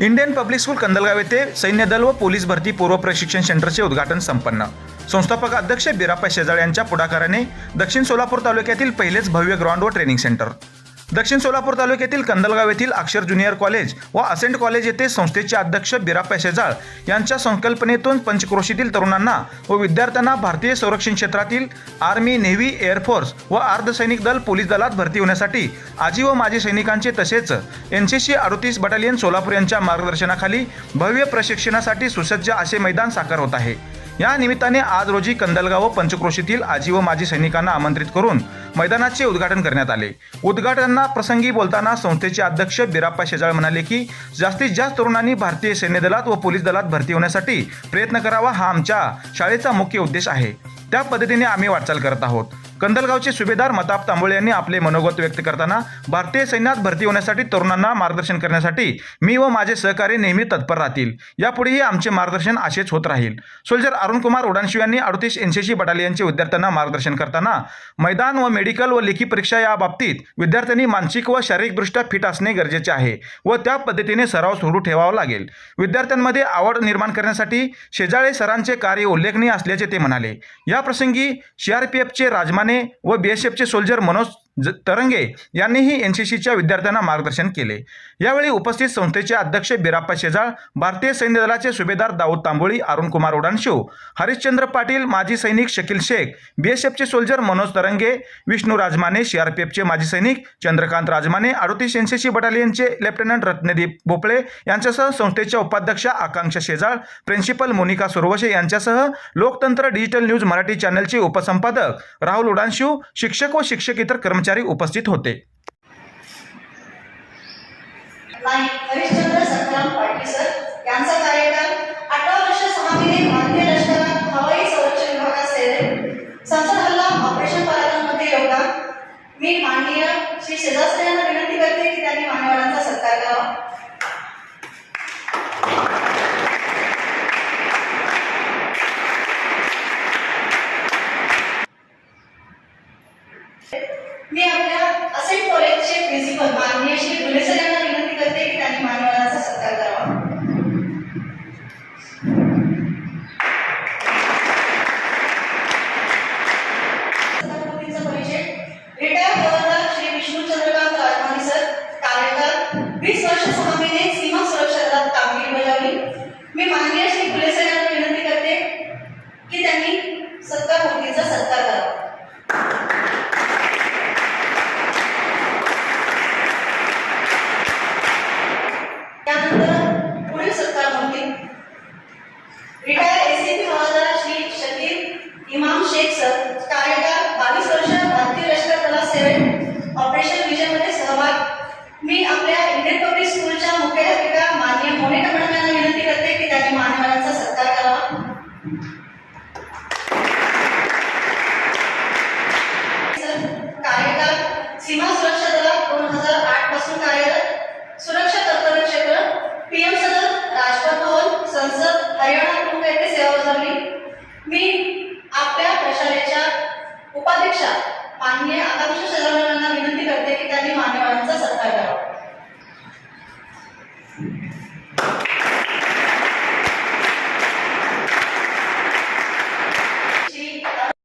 Indian public school Kandalgaon येथे सैन्य दल व पोलीस भरती पूर्व प्रशिक्षण सेंटरचे उद्घाटन संपन्न. संस्थापक अध्यक्ष बिराप्पा शेजाळ यांच्या पुढाकाराने दक्षिण सोलापूर तालुक्यातील पहिलेच भव्य ग्राउंड व ट्रेनिंग सेंटर दक्षिण सोलापूर तालुक्यातील कंदलगाव येथील अक्षर ज्युनियर कॉलेज व असेंट कॉलेज येथे संस्थेचे अध्यक्ष बिराप्पा शेजाळ यांच्या संकल्पनेतून पंचक्रोशीतील तरुणांना व विद्यार्थ्यांना भारतीय संरक्षण क्षेत्रातील आर्मी नेव्ही एअरफोर्स व अर्धसैनिक दल पोलीस दलात भरती होण्यासाठी आजी व माजी सैनिकांचे तसेच एन सी सी अडतीस बटालियन सोलापूर यांच्या मार्गदर्शनाखाली भव्य प्रशिक्षणासाठी सुसज्ज असे मैदान साकार होत आहे. या निमित्ताने आज रोजी कंदलगाव व पंचक्रोशीतील आजी व माजी सैनिकांना आमंत्रित करून मैदानाचे उद्घाटन करण्यात आले. उद्घाटना प्रसंगी बोलताना संस्थेचे अध्यक्ष बिराप्पा शेजाळ म्हणाले की जास्तीत जास्त तरुणांनी भारतीय सैन्य दलात व पोलीस दलात भरती होण्यासाठी प्रयत्न करावा हा आमच्या शाळेचा मुख्य उद्देश आहे. त्या पद्धतीने आम्ही वाटचाल करत आहोत. कंदलगावचे सुभेदार मताप तांबोळे यांनी आपले मनोगत व्यक्त करताना भारतीय सैन्यात भरती होण्यासाठी तरुणांना मार्गदर्शन करण्यासाठी मी व माझे सहकारी नेहमी तत्पर राहतील. यापुढेही आमचे मार्गदर्शन असेच होत राहील. सोल्जर अरुणकुमार उडानशिव यांनी अडतीस एनसीसी बटालियनचे विद्यार्थ्यांना मार्गदर्शन करताना मैदान व मेडिकल व लेखी परीक्षा या बाबतीत विद्यार्थ्यांनी मानसिक व शारीरिकदृष्ट्या फिट असणे गरजेचे आहे व त्या पद्धतीने सराव सुरू ठेवावा लागेल. विद्यार्थ्यांमध्ये आवड निर्माण करण्यासाठी शेजाळे सरांचे कार्य उल्लेखनीय असल्याचे ते म्हणाले. या प्रसंगी सीआरपीएफचे राजमाने व बीएसएफचे सोल्जर मनोज ज तरंगे यांनीही एन सी सीच्या विद्यार्थ्यांना मार्गदर्शन केले. यावेळी उपस्थित संस्थेचे अध्यक्ष बिराप्पा शेजाळ भारतीय सैन्य दलाचे सुभेदार दाऊद तांबोळी अरुणकुमार उडानशिव हरिश्चंद्र पाटील माजी सैनिक शकील शेख बीएसएफचे सोल्जर मनोज तरंगे विष्णू राजमाने सीआरपीएफचे माजी सैनिक चंद्रकांत राजमाने अडतीस एन सी सी बटालियनचे लेफ्टनंट रत्नदीप भोपळे यांच्यासह संस्थेच्या उपाध्यक्षा आकांक्षा शेजाळ प्रिन्सिपल मोनिका सुरवशे यांच्यासह लोकतंत्र डिजिटल न्यूज मराठी चॅनलचे उपसंपादक राहुल उडानशिव शिक्षक व शिक्षक इतर कर्मचारी उपस्थित होते. नाही हरिश्चंद्र हवाई मी माननीय श्री शेजास्त यांना विनंती करते की त्यांनी मान्यवरांचा सत्कार करावा. मी आपल्या असे कॉलेजचे प्रिन्सिपल माननीय श्री गुलेसर यांना उपाध्यक्षा. माननीय आकांक्षा शर्मा विनंती करते की त्यांनी मान्यवरांचा सत्कार करावा.